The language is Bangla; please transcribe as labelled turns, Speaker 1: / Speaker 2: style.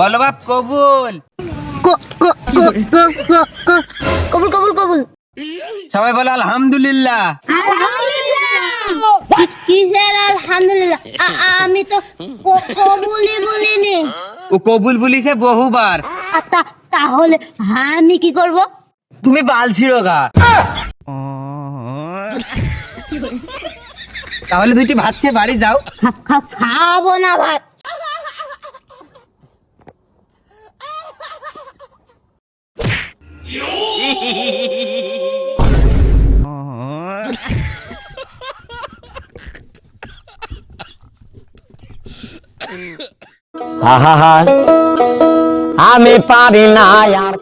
Speaker 1: বলো বাপ কবুল।
Speaker 2: কবুল কবুল কবুল।
Speaker 1: সবাই বলো আলহামদুলিল্লাহ।
Speaker 2: কিসের আলহামদুলিল্লাহ? আমি তো কবুলই বলিনি।
Speaker 1: ও কবুল বলিছে বহুবার।
Speaker 2: তাহলে আমি কি করব?
Speaker 1: তুমি বাল গা। তাহলে দুইটি ভাত খেয়ে বাড়ি যাও।
Speaker 2: খাব না ভাত।
Speaker 3: আহা আমি পারি না আর